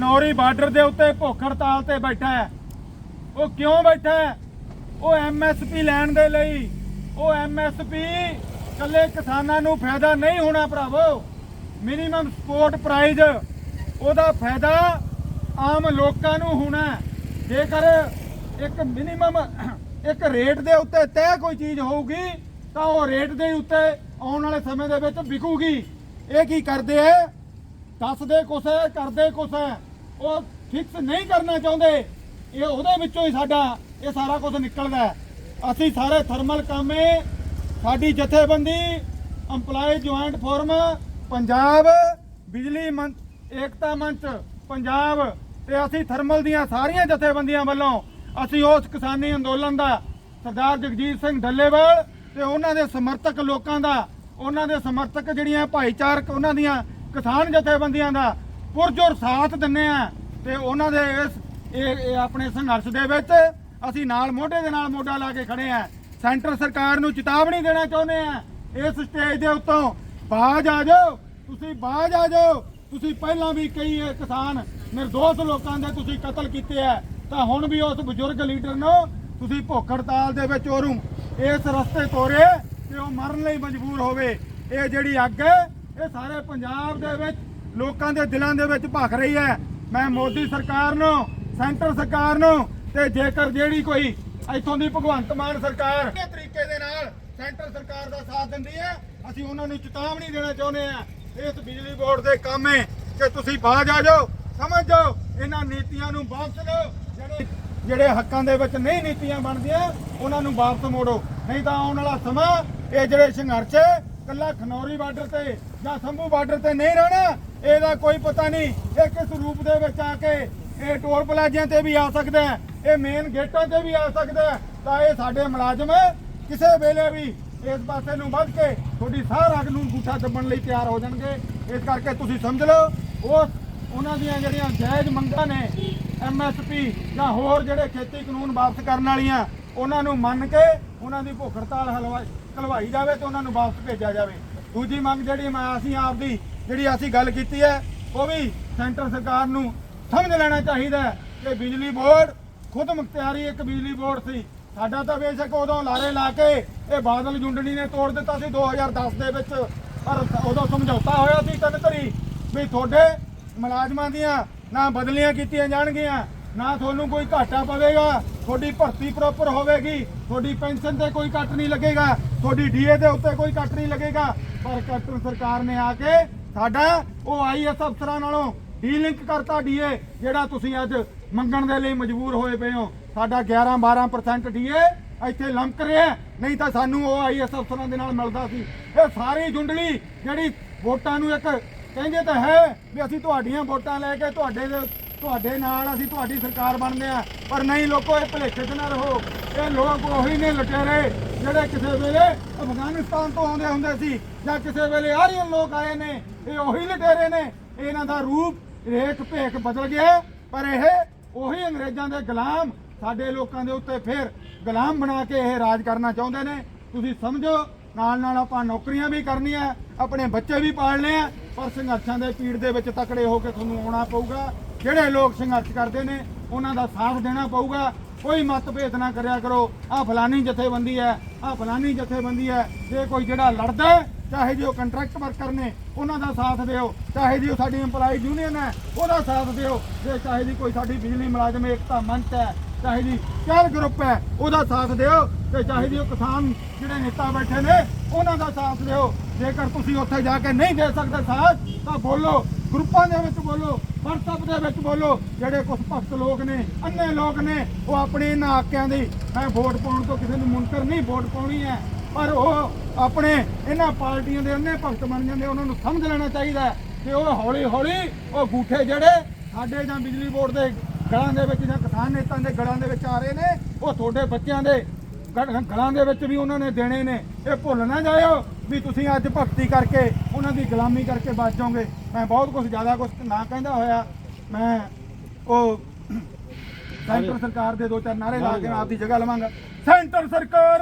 Khanauri border ਦੇ ਉੱਤੇ ਭੁੱਖ ਹੜਤਾਲ ਤੇ ਬੈਠਾ ਹੈ। ਉਹ ਕਿਉਂ ਬੈਠਾ ਹੈ? ਉਹ ਐਮਐਸਪੀ ਲੈਣ ਦੇ ਲਈ। ਉਹ ਐਮਐਸਪੀ ਕੱਲੇ ਕਿਸਾਨਾਂ ਨੂੰ ਫਾਇਦਾ ਨਹੀਂ ਹੋਣਾ ਭਰਾਵੋ। ਮਿਨੀਮਮ ਸਪੋਰਟ ਪ੍ਰਾਈਜ਼ ਉਹਦਾ ਫਾਇਦਾ ਆਮ ਲੋਕਾਂ ਨੂੰ ਹੋਣਾ ਜੇਕਰ ਇੱਕ ਮਿਨੀਮਮ ਇੱਕ ਰੇਟ ਦੇ ਉੱਤੇ ਤੈਅ ਕੋਈ ਚੀਜ਼ ਹੋਊਗੀ, ਤਾਂ ਉਹ ਰੇਟ ਦੇ ਉੱਤੇ ਆਉਣ ਵਾਲੇ ਸਮੇਂ ਦੇ ਵਿੱਚ ਵਿਕੂਗੀ। ਇਹ ਕੀ ਕਰਦੇ ਐ ਦੱਸਦੇ ਕੁਛ ਹੈ, ਕਰਦੇ ਕੁਛ ਹੈ। ਉਹ ਫਿਕਸ ਨਹੀਂ ਕਰਨਾ ਚਾਹੁੰਦੇ। ਇਹ ਉਹਦੇ ਵਿੱਚੋਂ ਹੀ ਸਾਡਾ, ਇਹ ਸਾਰਾ ਕੁਝ ਨਿਕਲਦਾ ਹੈ। ਅਸੀਂ ਸਾਰੇ ਥਰਮਲ ਕਾਮੇ ਸਾਡੀ ਜਥੇਬੰਦੀ EMPLOYE ਜੁਆਇੰਟ ਫੋਰਮ ਪੰਜਾਬ, ਬਿਜਲੀ ਮੰਚ, ਏਕਤਾ ਮੰਚ, ਪੰਜਾਬ। ਤੇ ਅਸੀਂ ਥਰਮਲ ਦੀਆਂ ਸਾਰੀਆਂ ਜਥੇਬੰਦੀਆਂ ਵੱਲੋਂ ਅਸੀਂ ਉਸ ਕਿਸਾਨੀ ਅੰਦੋਲਨ ਦਾ ਸਰਦਾਰ ਜਗਜੀਤ ਸਿੰਘ ਢੱਲੇਵਾਲ ਤੇ ਉਹਨਾਂ ਦੇ ਸਮਰਥਕ ਲੋਕਾਂ ਦਾ, ਉਹਨਾਂ ਦੇ ਸਮਰਥਕ ਜਿਹੜੀਆਂ ਭਾਈਚਾਰਕ, ਉਹਨਾਂ ਦੀਆਂ ਕਿਸਾਨ ਜਥੇਬੰਦੀਆਂ ਦਾ ਪੁਰਜੋਰ ਸਾਥ ਦਿੰਨੇ ਆ ਤੇ ਉਹਨਾਂ ਦੇ ਇਸ ਇਹ ਆਪਣੇ ਸੰਘਰਸ਼ ਦੇ ਵਿੱਚ ਅਸੀਂ ਨਾਲ ਮੋਢੇ ਦੇ ਨਾਲ ਮੋਢਾ ਲਾ ਕੇ ਖੜੇ ਆ। ਸੈਂਟਰ ਸਰਕਾਰ ਨੂੰ ਚੇਤਾਵਨੀ ਦੇਣਾ ਚਾਹੁੰਦੇ ਆ। ਇਸ ਸਟੇਜ ਦੇ ਉੱਤੋਂ ਬਾਜ ਆ ਜਾਓ। ਤੁਸੀਂ ਬਾਜ ਆ ਜਾਓ। ਤੁਸੀਂ ਪਹਿਲਾਂ ਵੀ ਕਈ ਕਿਸਾਨ ਨਿਰਦੋਸ਼ ਲੋਕਾਂ ਦੇ ਤੁਸੀਂ ਕਤਲ ਕੀਤੇ ਆ। ਤਾਂ ਹੁਣ ਵੀ ਉਸ ਬਜ਼ੁਰਗ ਲੀਡਰ ਨੂੰ ਤੁਸੀਂ ਭੁੱਖ ਹੜਤਾਲ ਦੇ ਵਿੱਚ ਉਹਨੂੰ ਇਸ ਰਸਤੇ ਤੋਰੇ ਕਿ ਉਹ ਮਰਨ ਲਈ ਮਜਬੂਰ ਹੋਵੇ। ਇਹ ਜਿਹੜੀ ਅੱਗ ਹੈ, ਇਹ ਸਾਰੇ ਪੰਜਾਬ ਦੇ ਵਿੱਚ ਲੋਕਾਂ ਦੇ ਦਿਲਾਂ ਦੇ ਵਿੱਚ ਭਖ ਰਹੀ ਹੈ। ਮੈਂ ਮੋਦੀ ਸਰਕਾਰ ਨੂੰ, ਸੈਂਟਰ ਸਰਕਾਰ ਨੂੰ ਤੇ ਜੇਕਰ ਜਿਹੜੀ ਕੋਈ ਇੱਥੋਂ ਦੀ ਭਗਵੰਤ ਮਾਨ ਸਰਕਾਰ ਇਹ ਤਰੀਕੇ ਦੇ ਨਾਲ ਸੈਂਟਰ ਸਰਕਾਰ ਦਾ ਸਾਥ ਦਿੰਦੀ ਹੈ, ਅਸੀਂ ਉਹਨਾਂ ਨੂੰ ਚੇਤਾਵਨੀ ਦੇਣਾ ਚਾਹੁੰਦੇ ਆ ਇਸ ਬਿਜਲੀ ਬੋਰਡ ਦੇ ਕੰਮ ਹੈ ਕਿ ਤੁਸੀਂ ਬਾਜ ਆ ਜਾਓ, ਸਮਝ ਜਾਓ, ਇਹਨਾਂ ਨੀਤੀਆਂ ਨੂੰ ਵਾਪਸ ਲਓ। ਜਿਹੜੇ ਜਿਹੜੇ ਹੱਕਾਂ ਦੇ ਵਿੱਚ ਨਹੀਂ ਨੀਤੀਆਂ ਬਣਦੀਆਂ, ਉਹਨਾਂ ਨੂੰ ਵਾਪਸ ਮੋੜੋ। ਨਹੀਂ ਤਾਂ ਆਉਣ ਵਾਲਾ ਸਮਾਂ ਇਹ ਜਿਹੜੇ ਸੰਘਰਸ਼ ਕੱਲਾ ਖਨੌਰੀ ਬਾਰਡਰ ਤੇ ਜਾਂ ਸੰਭੂ ਬਾਰਡਰ ਤੇ ਨਹੀਂ ਰਹਿਣਾ, ਇਹਦਾ ਕੋਈ ਪਤਾ ਨਹੀਂ ਇਹ ਕਿਸ ਰੂਪ ਦੇ ਵਿੱਚ ਆ ਕੇ ਇਹ ਟੋਲ ਪਲਾਜ਼ਿਆਂ ਤੇ ਵੀ ਆ ਸਕਦਾ ਹੈ, ਇਹ ਮੇਨ ਗੇਟਾਂ ਤੇ ਵੀ ਆ ਸਕਦਾ ਹੈ। ਤਾਂ ਇਹ ਸਾਡੇ ਮੁਲਾਜ਼ਮ ਕਿਸੇ ਵੇਲੇ ਵੀ ਇਸ ਪਾਸੇ ਨੂੰ ਵੱਧ ਕੇ ਤੁਹਾਡੀ ਸਾਹ ਰਗ ਨੂੰ ਅੰਗੂਠਾ ਦੱਬਣ ਲਈ ਤਿਆਰ ਹੋ ਜਾਣਗੇ। ਇਸ ਕਰਕੇ ਤੁਸੀਂ ਸਮਝ ਲਓ, ਉਸ ਉਹਨਾਂ ਦੀਆਂ ਜਿਹੜੀਆਂ ਜਾਇਜ਼ ਮੰਗਾਂ ਨੇ ਐਮਐਸਪੀ ਜਾਂ ਹੋਰ ਜਿਹੜੇ ਖੇਤੀ ਕਾਨੂੰਨ ਵਾਪਸ ਕਰਨ ਵਾਲੀਆਂ, ਉਹਨਾਂ ਨੂੰ ਮੰਨ ਕੇ ਉਹਨਾਂ ਦੀ ਭੁੱਖ ਹੜਤਾਲ ਹਲਵਾ ਕਲਵਾਈ ਜਾਵੇ ਤੇ ਉਹਨਾਂ ਨੂੰ ਵਾਪਸ ਭੇਜਿਆ ਜਾਵੇ। ਦੂਜੀ ਮੰਗ ਜਿਹੜੀ ਮੈਂ ਅਸੀਂ ਆਪਦੀ ਜਿਹੜੀ ਅਸੀਂ ਗੱਲ ਕੀਤੀ ਹੈ, ਉਹ ਵੀ ਸੈਂਟਰ ਸਰਕਾਰ ਨੂੰ ਸਮਝ ਲੈਣਾ ਚਾਹੀਦਾ ਕਿ ਬਿਜਲੀ ਬੋਰਡ ਖੁਦ ਮੁਖਤਿਆਰੀ ਇੱਕ ਬਿਜਲੀ ਬੋਰਡ ਸੀ। ਸਾਡਾ ਤਾਂ ਬੇਸ਼ੱਕ ਉਦੋਂ ਲਾਰੇ ਲਾ ਕੇ ਇਹ ਬਾਦਲ ਜੁੰਡਣੀ ਨੇ ਤੋੜ ਦਿੱਤਾ ਸੀ 2010 ਦੇ ਵਿੱਚ। ਪਰ ਉਦੋਂ ਸਮਝੌਤਾ ਹੋਇਆ ਸੀ ਤਿੰਨ ਧਰੀ ਵੀ ਤੁਹਾਡੇ ਮੁਲਾਜ਼ਮਾਂ ਦੀਆਂ ਨਾ ਬਦਲੀਆਂ ਕੀਤੀਆਂ ਜਾਣਗੀਆਂ। ਨਾ ਤੁਹਾਨੂੰ ਕੋਈ ਘਾਟਾ ਪਵੇਗਾ, ਤੁਹਾਡੀ ਭਰਤੀ ਪ੍ਰੋਪਰ ਹੋਵੇਗੀ, ਤੁਹਾਡੀ ਪੈਨਸ਼ਨ ਤੇ ਕੋਈ ਕੱਟ ਨਹੀਂ ਲੱਗੇਗਾ, ਤੁਹਾਡੀ ਡੀਏ ਦੇ ਉੱਤੇ ਕੋਈ ਕੱਟ ਨਹੀਂ ਲੱਗੇਗਾ। ਪਰ ਕੈਪਟਨ ਸਰਕਾਰ ਨੇ ਆ ਕੇ ਸਾਡਾ ਉਹ ਆਈਐਸ ਅਫਸਰਾਂ ਨਾਲੋਂ ਡੀਲਿੰਕ ਕਰਤਾ ਡੀਏ ਜਿਹੜਾ ਤੁਸੀਂ ਅੱਜ ਮੰਗਣ ਦੇ ਲਈ ਮਜਬੂਰ ਹੋਏ ਪਏ ਹੋ। ਸਾਡਾ 11 12% ਡੀਏ ਇੱਥੇ ਲੰਕ ਰਿਹਾ ਨਹੀਂ ਤਾਂ ਸਾਨੂੰ ਉਹ ਆਈਐਸ ਅਫਸਰਾਂ ਦੇ ਨਾਲ ਮਿਲਦਾ ਸੀ। ਇਹ ਸਾਰੀ ਜੁੰਡਲੀ ਜਿਹੜੀ ਵੋਟਾਂ ਨੂੰ ਇੱਕ ਕਹਿੰਦੇ ਤਾਂ ਹੈ ਵੀ ਅਸੀਂ ਤੁਹਾਡੀਆਂ ਵੋਟਾਂ ਲੈ ਕੇ ਤੁਹਾਡੇ ਦੇ ਤੁਹਾਡੇ ਨਾਲ ਅਸੀਂ ਤੁਹਾਡੀ ਸਰਕਾਰ ਬਣਦੇ ਆ ਪਰ ਨਹੀਂ ਲੋਕੋ, ਇਹ ਭੁਲੇਖੇ 'ਚ ਨਾ ਰਹੋ। ਇਹ ਲੋਕ ਉਹੀ ਨੇ ਲੁਟੇਰੇ, ਜਿਹੜੇ ਕਿਸੇ ਵੇਲੇ ਅਫਗਾਨਿਸਤਾਨ ਤੋਂ ਆਉਂਦੇ ਹੁੰਦੇ ਸੀ, ਜਾਂ ਕਿਸੇ ਵੇਲੇ ਆਰੀਅਨ ਲੋਕ ਆਏ ਨੇ, ਇਹ ਉਹੀ ਲੁਟੇਰੇ ਨੇ। ਇਹਨਾਂ ਦਾ ਰੂਪ, ਰੇਖ, ਭੇਖ ਬਦਲ ਗਿਆ ਪਰ ਇਹ ਉਹੀ ਅੰਗਰੇਜ਼ਾਂ ਦੇ ਗੁਲਾਮ, ਸਾਡੇ ਲੋਕਾਂ ਦੇ ਉੱਤੇ ਫਿਰ ਗੁਲਾਮ ਬਣਾ ਕੇ ਇਹ ਰਾਜ ਕਰਨਾ ਚਾਹੁੰਦੇ ਨੇ। ਤੁਸੀਂ ਸਮਝੋ ਨਾਲ ਨਾਲ ਆਪਾਂ ਨੌਕਰੀਆਂ ਵੀ ਕਰਨੀਆਂ, ਆਪਣੇ ਬੱਚੇ ਵੀ ਪਾਲਣੇ ਆ, ਪਰ ਸੰਘਰਸ਼ਾਂ ਦੇ ਪੀੜ ਦੇ ਵਿੱਚ ਤਕੜੇ ਹੋ ਕੇ ਤੁਹਾਨੂੰ ਆਉਣਾ ਪਊਗਾ। ਜਿਹੜੇ ਲੋਕ ਸੰਘਰਸ਼ ਕਰਦੇ ਨੇ, ਉਹਨਾਂ ਦਾ ਸਾਥ ਦੇਣਾ ਪਊਗਾ। ਕੋਈ ਮਤਭੇਦ ਨਾ ਕਰਿਆ ਕਰੋ। ਆ ਫਲਾਨੀ ਜਥੇਬੰਦੀ ਹੈ ਆ ਫਲਾਨੀ ਜਥੇਬੰਦੀ ਹੈ। ਜੇ ਕੋਈ ਜਿਹੜਾ ਲੜਦਾ ਚਾਹੇ ਜੀ ਉਹ ਕੰਟਰੈਕਟ ਵਰਕਰ ਨੇ, ਉਹਨਾਂ ਦਾ ਸਾਥ ਦਿਓ। ਚਾਹੇ ਜੀ ਉਹ ਸਾਡੀ EMPLOYE ਯੂਨੀਅਨ ਹੈ, ਉਹਦਾ ਸਾਥ ਦਿਓ। ਜੇ ਚਾਹੇ ਜੀ ਕੋਈ ਸਾਡੀ ਬਿਜਲੀ ਮੁਲਾਜ਼ਮ ਏਕਤਾ ਮੰਚ ਹੈ ਚਾਹੇ ਜੀ ਚਾਰ ਗਰੁੱਪ ਹੈ, ਉਹਦਾ ਸਾਥ ਦਿਓ ਤੇ ਚਾਹੇ ਜੀ ਉਹ ਕਿਸਾਨ ਜਿਹੜੇ ਨੇਤਾ ਬੈਠੇ ਨੇ, ਉਹਨਾਂ ਦਾ ਸਾਥ ਦਿਓ। ਜੇਕਰ ਤੁਸੀਂ ਉੱਥੇ ਜਾ ਕੇ ਨਹੀਂ ਦੇ ਸਕਦੇ ਸਾਥ, ਤਾਂ ਬੋਲੋ। ਗਰੁੱਪਾਂ ਦੇ ਵਿੱਚ ਬੋਲੋ ਵਟਸਐਪ ਦੇ ਵਿੱਚ ਬੋਲੋ। ਜਿਹੜੇ ਕੁਝ ਭਗਤ ਲੋਕ ਨੇ, ਅੰਨੇ ਲੋਕ ਨੇ, ਉਹ ਆਪਣੇ ਇਹਨਾਂ ਆਕਿਆਂ ਦੀ, ਮੈਂ ਵੋਟ ਪਾਉਣ ਤੋਂ ਕਿਸੇ ਨੂੰ ਮੁਨਕਰ ਨਹੀਂ, ਵੋਟ ਪਾਉਣੀ ਹੈ। ਪਰ ਉਹ ਆਪਣੇ ਇਹਨਾਂ ਪਾਰਟੀਆਂ ਦੇ ਅੰਨੇ ਭਗਤ ਬਣ ਜਾਂਦੇ, ਉਹਨਾਂ ਨੂੰ ਸਮਝ ਲੈਣਾ ਚਾਹੀਦਾ ਕਿ ਉਹ ਹੌਲੀ ਹੌਲੀ ਉਹ ਗੂਠੇ ਜਿਹੜੇ ਸਾਡੇ ਜਾਂ ਬਿਜਲੀ ਬੋਰਡ ਦੇ ਗਲਾਂ ਦੇ ਵਿੱਚ ਜਾਂ ਕਿਸਾਨ ਨੇਤਾਂ ਦੇ ਗਲਾਂ ਦੇ ਵਿੱਚ ਆ ਰਹੇ ਨੇ ਉਹ ਤੁਹਾਡੇ ਬੱਚਿਆਂ ਦੇ ਗਲ- ਦੇ ਵਿੱਚ ਵੀ ਉਹਨਾਂ ਨੇ ਦੇਣੇ ਨੇ। ਇਹ ਭੁੱਲ ਨਾ ਜਾਇਓ ਵੀ ਤੁਸੀਂ ਅੱਜ ਭਗਤੀ ਕਰਕੇ ਉਹਨਾਂ ਦੀ ਗੁਲਾਮੀ ਕਰਕੇ ਬਚ ਜਾਓਗੇ। ਮੈਂ ਬਹੁਤ ਕੁਝ ਜ਼ਿਆਦਾ ਕੁਝ ਨਾ ਕਹਿੰਦਾ ਹੋਇਆ। ਮੈਂ ਉਹ ਸੈਂਟਰ ਸਰਕਾਰ ਦੇ ਦੋ ਚਾਰ ਨਾਰੇ ਲਾ ਕੇ ਮੈਂ ਆਪਦੀ ਜਗ੍ਹਾ ਲਵਾਂਗਾ। ਸੈਂਟਰ ਸਰਕਾਰ